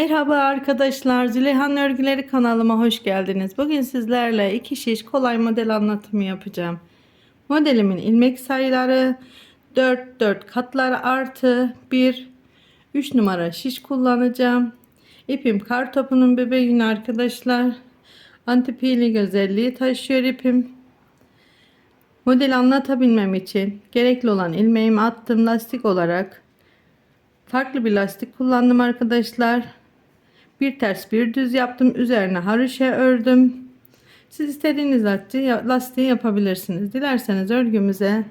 Merhaba arkadaşlar, Züleyhan Örgüleri kanalıma hoş geldiniz. Bugün sizlerle iki şiş kolay model anlatımı yapacağım. Modelimin ilmek sayıları 4 4 katlar artı 1 3 numara şiş kullanacağım. İpim kar topunun bebeğini arkadaşlar. Anti peeling özelliği taşıyor ipim. Modeli anlatabilmem için gerekli olan ilmeğimi attım lastik olarak. Farklı bir lastik kullandım arkadaşlar. Bir ters bir düz yaptım. Üzerine haroşa ördüm. Siz istediğiniz lastiği, yapabilirsiniz. Dilerseniz örgümüze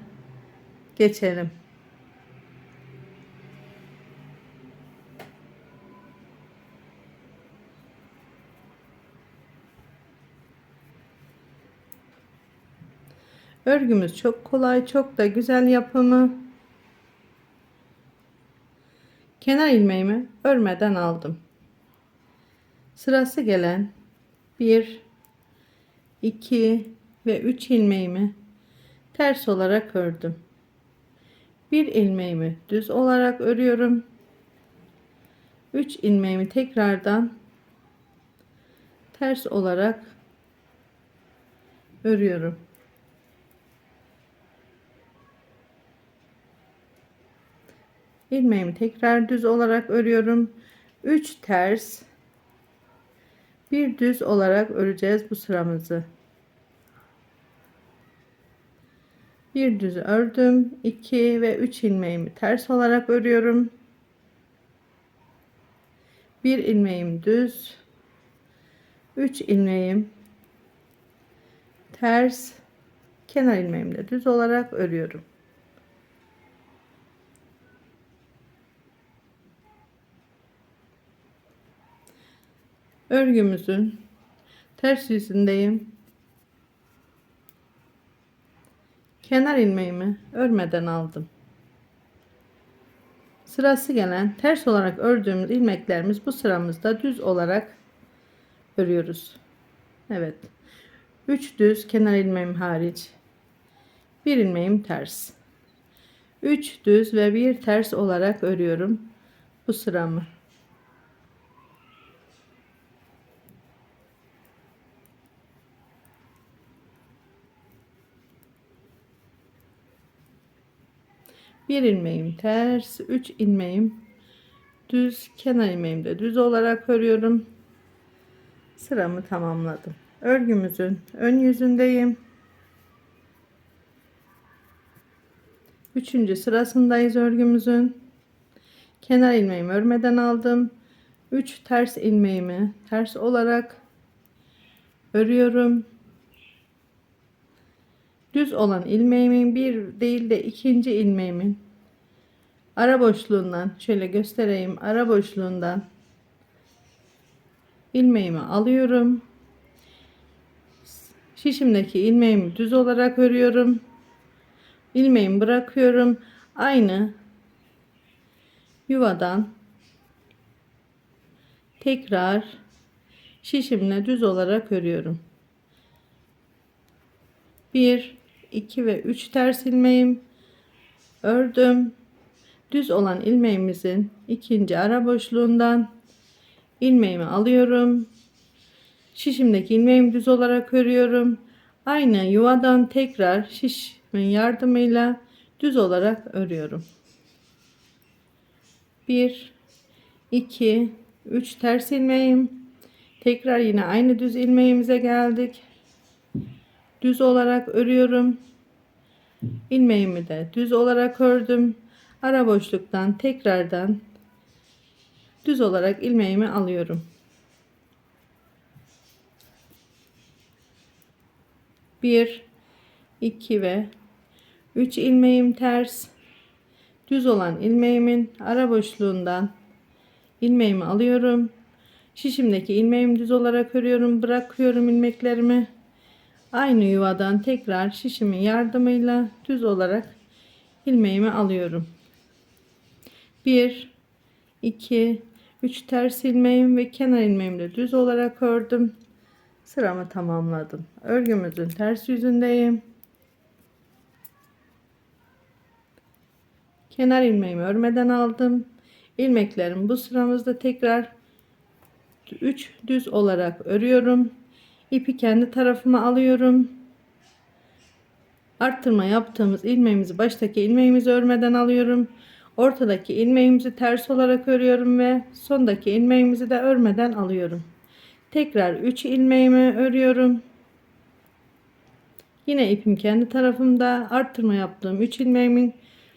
geçelim. Örgümüz çok kolay, çok da güzel yapımı. Kenar ilmeğimi örmeden aldım. Sırası gelen 1 2 ve 3 ilmeğimi ters olarak ördüm. Bir ilmeğimi düz olarak örüyorum. 3 ilmeğimi tekrardan ters olarak örüyorum. ilmeğimi tekrar düz olarak örüyorum 3 ters bir düz olarak öreceğiz bu sıramızı. Bir düz ördüm. 2 ve 3 ilmeğimi ters olarak örüyorum. Bir ilmeğim düz. 3 ilmeğim ters. Kenar ilmeğimi de düz olarak örüyorum örgümüzün ters yüzündeyim. Kenar ilmeğimi örmeden aldım. Sırası gelen ters olarak ördüğümüz ilmeklerimiz bu sıramızda düz olarak örüyoruz. Evet. 3 düz kenar ilmeğim hariç. Bir ilmeğim ters. 3 düz ve bir ters olarak örüyorum bu sıramı. Bir ilmeğim ters 3 ilmeğim düz kenar ilmeğimi de düz olarak örüyorum. Sıramı tamamladım. Örgümüzün ön yüzündeyim. Üçüncü sırasındayız örgümüzün. Kenar ilmeğimi örmeden aldım. 3 ters ilmeğimi ters olarak örüyorum düz olan ilmeğimin bir değil de ikinci ilmeğimin ara boşluğundan şöyle göstereyim ara boşluğundan ilmeğimi alıyorum. Şişimdeki ilmeğimi düz olarak örüyorum. İlmeğimi bırakıyorum. Aynı yuvadan tekrar şişimle düz olarak örüyorum. 1 2 ve 3 ters ilmeğim. Ördüm. Düz olan ilmeğimizin ikinci ara boşluğundan ilmeğimi alıyorum. Şişimdeki ilmeğimi düz olarak örüyorum. Aynı yuvadan tekrar şişimin yardımıyla düz olarak örüyorum. 1 2 3 ters ilmeğim. Tekrar yine aynı düz ilmeğimize geldik düz olarak örüyorum. İlmeğimi de düz olarak ördüm. Ara boşluktan tekrardan düz olarak ilmeğimi alıyorum. Bir iki ve üç ilmeğim ters. Düz olan ilmeğimin ara boşluğundan ilmeğimi alıyorum. Şişimdeki ilmeğimi düz olarak örüyorum bırakıyorum ilmeklerimi aynı yuvadan tekrar şişimin yardımıyla düz olarak ilmeğimi alıyorum. 1 2 3 ters ilmeğim ve kenar ilmeğimle düz olarak ördüm. Sıramı tamamladım. Örgümüzün ters yüzündeyim. Kenar ilmeğimi örmeden aldım. İlmeklerim bu sıramızda tekrar 3 düz olarak örüyorum. İpi kendi tarafıma alıyorum. Arttırma yaptığımız ilmeğimizi baştaki ilmeğimizi örmeden alıyorum. Ortadaki ilmeğimizi ters olarak örüyorum ve sondaki ilmeğimizi de örmeden alıyorum. Tekrar 3 ilmeğimi örüyorum. Yine ipim kendi tarafımda. Arttırma yaptığım 3 ilmeğimin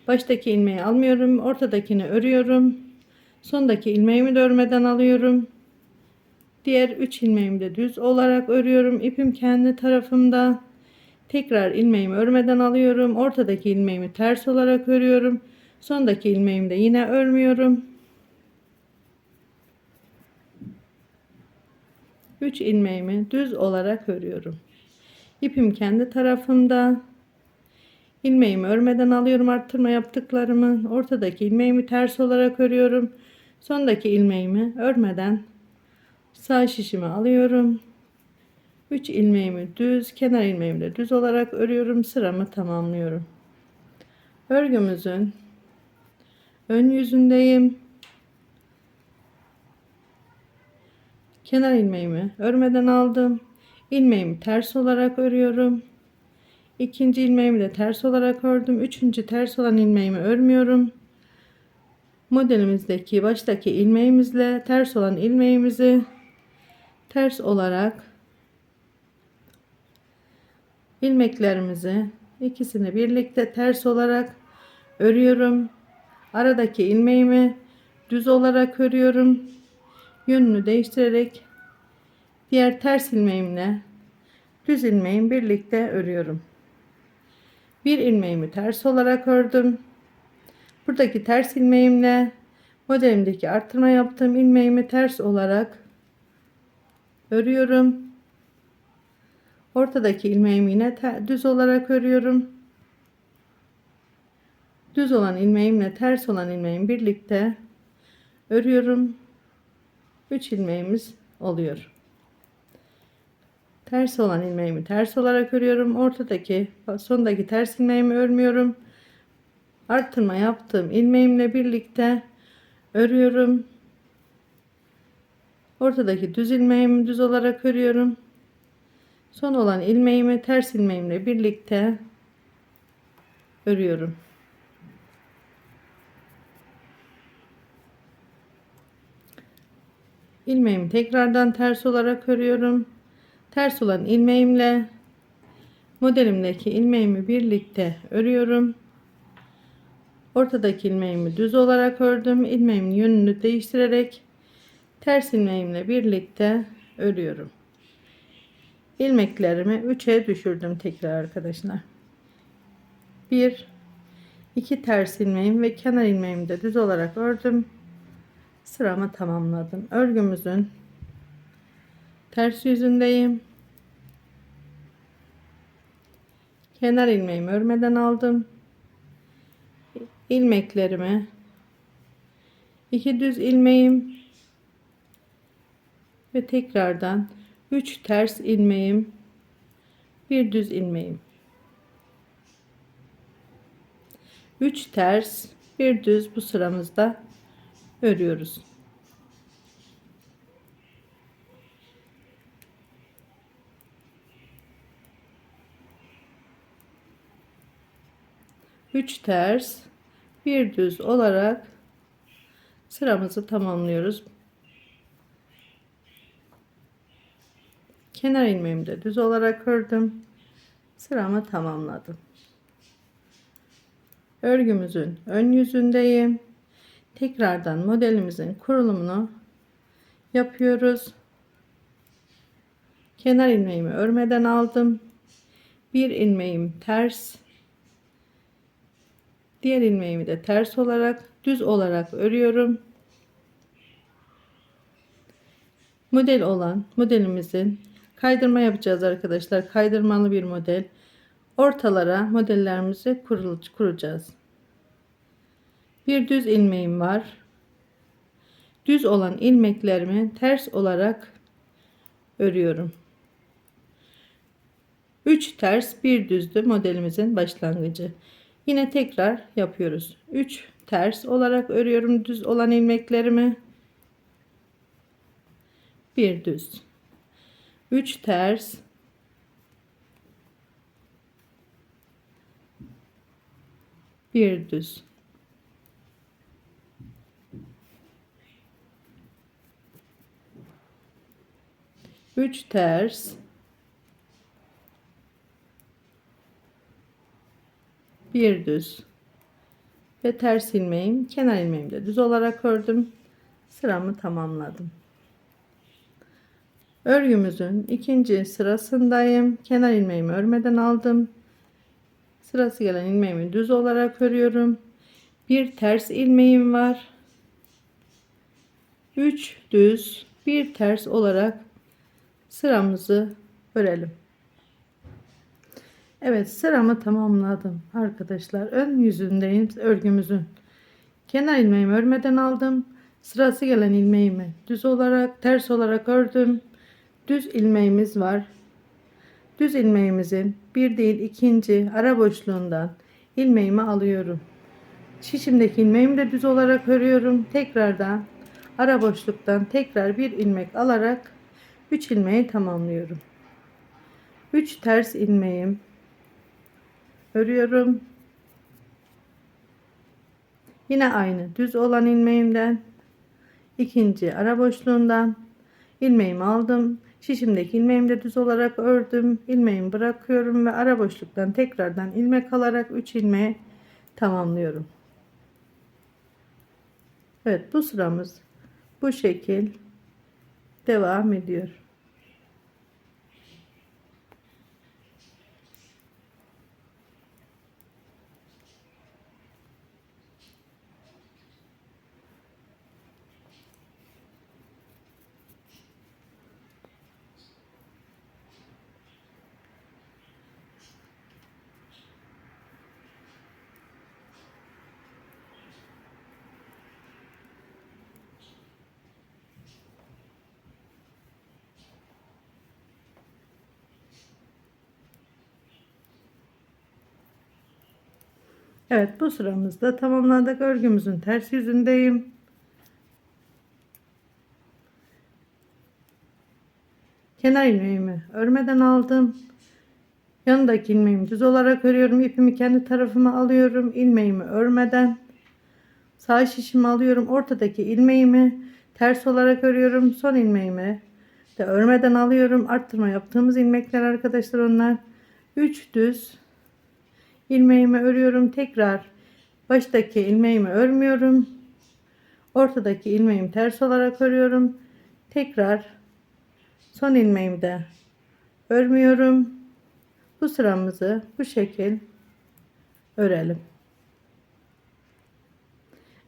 baştaki ilmeği almıyorum. Ortadakini örüyorum. Sondaki ilmeğimi de örmeden alıyorum. Diğer 3 ilmeğimi de düz olarak örüyorum. İpim kendi tarafımda. Tekrar ilmeğimi örmeden alıyorum. Ortadaki ilmeğimi ters olarak örüyorum. Sondaki ilmeğimi de yine örmüyorum. 3 ilmeğimi düz olarak örüyorum. İpim kendi tarafımda. İlmeğimi örmeden alıyorum arttırma yaptıklarımı. Ortadaki ilmeğimi ters olarak örüyorum. Sondaki ilmeğimi örmeden sağ şişimi alıyorum. 3 ilmeğimi düz, kenar ilmeğimi de düz olarak örüyorum. Sıramı tamamlıyorum. Örgümüzün ön yüzündeyim. Kenar ilmeğimi örmeden aldım. İlmeğimi ters olarak örüyorum. İkinci ilmeğimi de ters olarak ördüm. Üçüncü ters olan ilmeğimi örmüyorum. Modelimizdeki baştaki ilmeğimizle ters olan ilmeğimizi ters olarak ilmeklerimizi ikisini birlikte ters olarak örüyorum. Aradaki ilmeğimi düz olarak örüyorum. Yönünü değiştirerek diğer ters ilmeğimle düz ilmeğimi birlikte örüyorum. Bir ilmeğimi ters olarak ördüm. Buradaki ters ilmeğimle modelimdeki arttırma yaptığım ilmeğimi ters olarak örüyorum. Ortadaki ilmeğimi yine düz olarak örüyorum. Düz olan ilmeğimle ters olan ilmeğimi birlikte örüyorum. 3 ilmeğimiz oluyor. Ters olan ilmeğimi ters olarak örüyorum. Ortadaki sondaki ters ilmeğimi örmüyorum. Arttırma yaptığım ilmeğimle birlikte örüyorum. Ortadaki düz ilmeğimi düz olarak örüyorum. Son olan ilmeğimi ters ilmeğimle birlikte örüyorum. ilmeğimi tekrardan ters olarak örüyorum. Ters olan ilmeğimle modelimdeki ilmeğimi birlikte örüyorum. Ortadaki ilmeğimi düz olarak ördüm. İlmeğimin yönünü değiştirerek ters ilmeğimle birlikte örüyorum. İlmeklerimi 3'e düşürdüm tekrar arkadaşlar. 1 2 ters ilmeğim ve kenar ilmeğimi de düz olarak ördüm sıramı tamamladım. Örgümüzün ters yüzündeyim. Kenar ilmeğimi örmeden aldım. ilmeklerimi iki düz ilmeğim ve tekrardan 3 ters ilmeğim bir düz ilmeğim 3 ters bir düz bu sıramızda örüyoruz. Üç ters, bir düz olarak sıramızı tamamlıyoruz. Kenar ilmeğimi de düz olarak ördüm. Sıramı tamamladım. Örgümüzün ön yüzündeyim tekrardan modelimizin kurulumunu yapıyoruz. Kenar ilmeğimi örmeden aldım. Bir ilmeğim ters. Diğer ilmeğimi de ters olarak düz olarak örüyorum. Model olan modelimizin kaydırma yapacağız arkadaşlar. Kaydırmalı bir model. Ortalara modellerimizi kuracağız bir düz ilmeğim var. Düz olan ilmeklerimi ters olarak örüyorum. 3 ters bir düzdü modelimizin başlangıcı. Yine tekrar yapıyoruz. 3 ters olarak örüyorum düz olan ilmeklerimi. bir düz 3 ters. Bir düz. Üç ters. Bir düz. Ve ters ilmeğim kenar ilmeğimi de düz olarak ördüm. Sıramı tamamladım örgümüzün ikinci sırasındayım kenar ilmeğimi örmeden aldım sırası gelen ilmeğimi düz olarak örüyorum bir ters ilmeğim var 3 düz bir ters olarak sıramızı örelim Evet sıramı tamamladım arkadaşlar. Ön yüzündeyim örgümüzün. Kenar ilmeğimi örmeden aldım. Sırası gelen ilmeğimi düz olarak ters olarak ördüm. Düz ilmeğimiz var. Düz ilmeğimizin bir değil ikinci ara boşluğundan ilmeğimi alıyorum. Şişimdeki ilmeğimi de düz olarak örüyorum. Tekrardan ara boşluktan tekrar bir ilmek alarak 3 ilmeği tamamlıyorum. 3 ters ilmeğim örüyorum. Yine aynı düz olan ilmeğimden ikinci ara boşluğundan ilmeğimi aldım. Şişimdeki ilmeğimi de düz olarak ördüm. İlmeğimi bırakıyorum ve ara boşluktan tekrardan ilmek alarak 3 ilmeği tamamlıyorum. Evet bu sıramız bu şekil devam ediyor. Evet bu sıramızda tamamladık. Örgümüzün ters yüzündeyim. Kenar ilmeğimi örmeden aldım. Yanındaki ilmeğimi düz olarak örüyorum. İpimi kendi tarafıma alıyorum. ilmeğimi örmeden sağ şişimi alıyorum. Ortadaki ilmeğimi ters olarak örüyorum. Son ilmeğimi de örmeden alıyorum. Arttırma yaptığımız ilmekler arkadaşlar onlar. 3 düz ilmeğimi örüyorum. Tekrar baştaki ilmeğimi örmüyorum. Ortadaki ilmeğimi ters olarak örüyorum. Tekrar son ilmeğimi de örmüyorum. Bu sıramızı bu şekil örelim.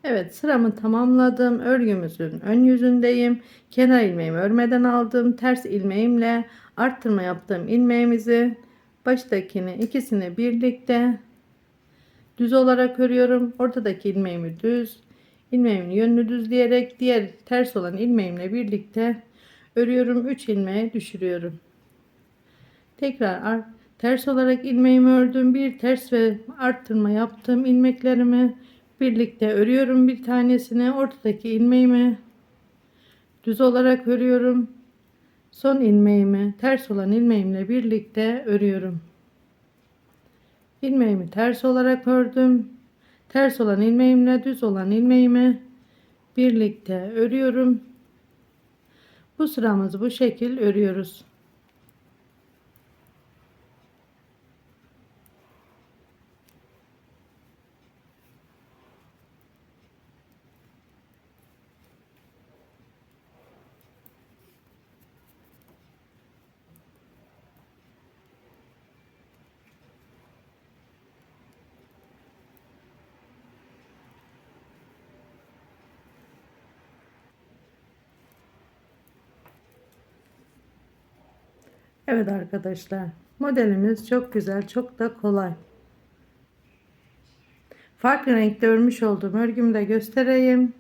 Evet sıramı tamamladım. Örgümüzün ön yüzündeyim. Kenar ilmeğimi örmeden aldım. Ters ilmeğimle arttırma yaptığım ilmeğimizi baştakini ikisini birlikte düz olarak örüyorum. Ortadaki ilmeğimi düz, ilmeğimin yönünü düzleyerek diğer ters olan ilmeğimle birlikte örüyorum. 3 ilmeğe düşürüyorum. Tekrar ters olarak ilmeğimi ördüm. Bir ters ve arttırma yaptım. ilmeklerimi birlikte örüyorum bir tanesini. Ortadaki ilmeğimi düz olarak örüyorum son ilmeğimi ters olan ilmeğimle birlikte örüyorum. ilmeğimi ters olarak ördüm. Ters olan ilmeğimle düz olan ilmeğimi birlikte örüyorum. Bu sıramızı bu şekil örüyoruz. Evet arkadaşlar modelimiz çok güzel çok da kolay. Farklı renkte örmüş olduğum örgümü de göstereyim.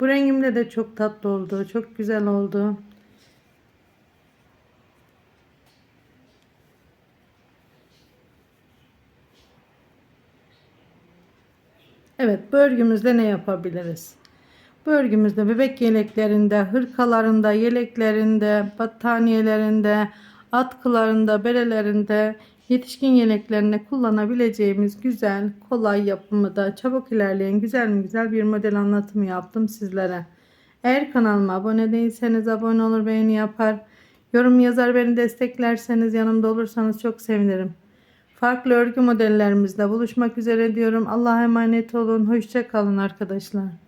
Bu rengimde de çok tatlı oldu. Çok güzel oldu. Evet bu örgümüzde ne yapabiliriz? Bu örgümüzde bebek yeleklerinde, hırkalarında, yeleklerinde, battaniyelerinde, atkılarında, berelerinde, yetişkin yeleklerinde kullanabileceğimiz güzel, kolay yapımı da çabuk ilerleyen güzel mi güzel bir model anlatımı yaptım sizlere. Eğer kanalıma abone değilseniz abone olur beğeni yapar. Yorum yazar beni desteklerseniz yanımda olursanız çok sevinirim. Farklı örgü modellerimizle buluşmak üzere diyorum. Allah'a emanet olun. Hoşça kalın arkadaşlar.